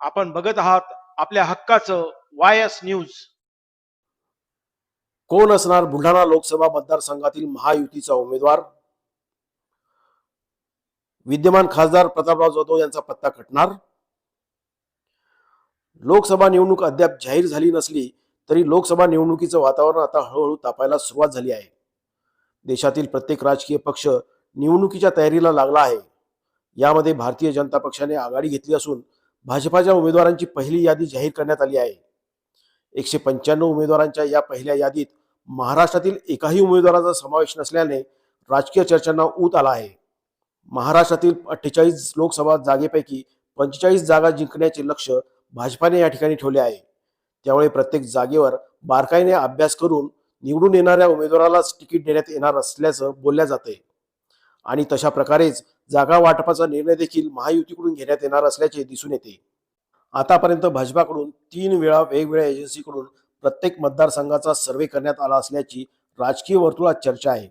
आपण बघत आहात आपल्या हक्काचं वाय एस न्यूज. कोण असणार बुलढाणा लोकसभा मतदारसंघातील महायुतीचा उमेदवार? विद्यमान खासदार प्रतापराव जाधव यांचा पत्ता कटणार? लोकसभा निवडणूक अद्याप जाहीर झाली नसली तरी लोकसभा निवडणुकीचं वातावरण आता हळूहळू तापायला सुरुवात झाली आहे. देशातील प्रत्येक राजकीय पक्ष निवडणुकीच्या तयारीला लागला आहे. यामध्ये भारतीय जनता पक्षाने आघाडी घेतली असून भाजपाच्या उमेदवारांची पहिली यादी जाहीर करण्यात आली आहे. एकशे पंच्याण्णव उमेदवारांच्या या पहिल्या यादीत महाराष्ट्रातील एकाही उमेदवाराचा समावेश नसल्याने राजकीय चर्चांना ऊत आला आहे. महाराष्ट्रातील अठ्ठेचाळीस लोकसभा जागेपैकी पंचेचाळीस जागा जिंकण्याचे लक्ष भाजपाने या ठिकाणी ठेवले आहे. त्यामुळे प्रत्येक जागेवर बारकाईने अभ्यास करून निवडून येणाऱ्या उमेदवारालाच तिकीट देण्यात येणार असल्याचं बोलल्या जाते आणि तशा प्रकारेच जागा वाटपाचा निर्णय देखील महायुतीकडून घेण्यात येणार असल्याचे दिसून येते. आतापर्यंत भाजपाकडून तीन वेळा वेगवेगळ्या एजन्सीकडून प्रत्येक मतदारसंघाचा सर्वे करण्यात आला असल्याची राजकीय वर्तुळात चर्चा आहे.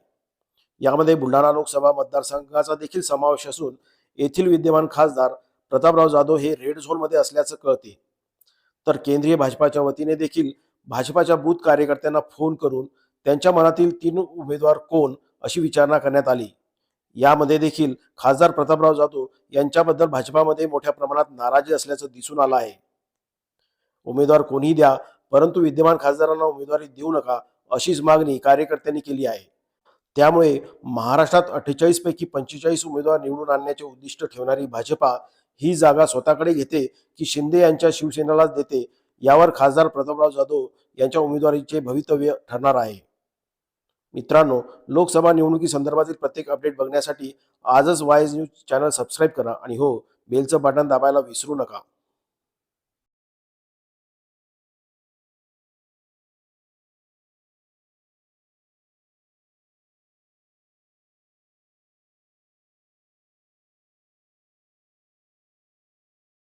यामध्ये बुलढाणा लोकसभा मतदारसंघाचा देखील समावेश असून येथील विद्यमान खासदार प्रतापराव जाधव हे रेड झोनमध्ये असल्याचं कळते. तर केंद्रीय भाजपाच्या वतीने देखील भाजपाच्या बूथ कार्यकर्त्यांना फोन करून त्यांच्या मनातील तीन उमेदवार कोण अशी विचारणा करण्यात आली. यामध्ये देखील खासदार प्रतापराव जाधव यांच्याबद्दल भाजपामध्ये मोठ्या प्रमाणात नाराजी असल्याचं दिसून आलं आहे. उमेदवार कोणीही द्या परंतु विद्यमान खासदारांना उमेदवारी देऊ नका अशीच मागणी कार्यकर्त्यांनी केली आहे. त्यामुळे महाराष्ट्रात अठ्ठेचाळीस पैकी पंचेचाळीस उमेदवार निवडून आणण्याचे उद्दिष्ट ठेवणारी भाजपा ही जागा स्वतःकडे घेते की शिंदे यांच्या शिवसेनेलाच देते यावर खासदार प्रतापराव जाधव यांच्या उमेदवारीचे भवितव्य ठरणार आहे. मित्रांनो लोकसभा निवडणुकी संदर्भातील प्रत्येक अपडेट बघण्यासाठी आजच वायज न्यूज चॅनल सबस्क्राईब करा आणि हो बेलचं बटन दाबायला विसरू नका.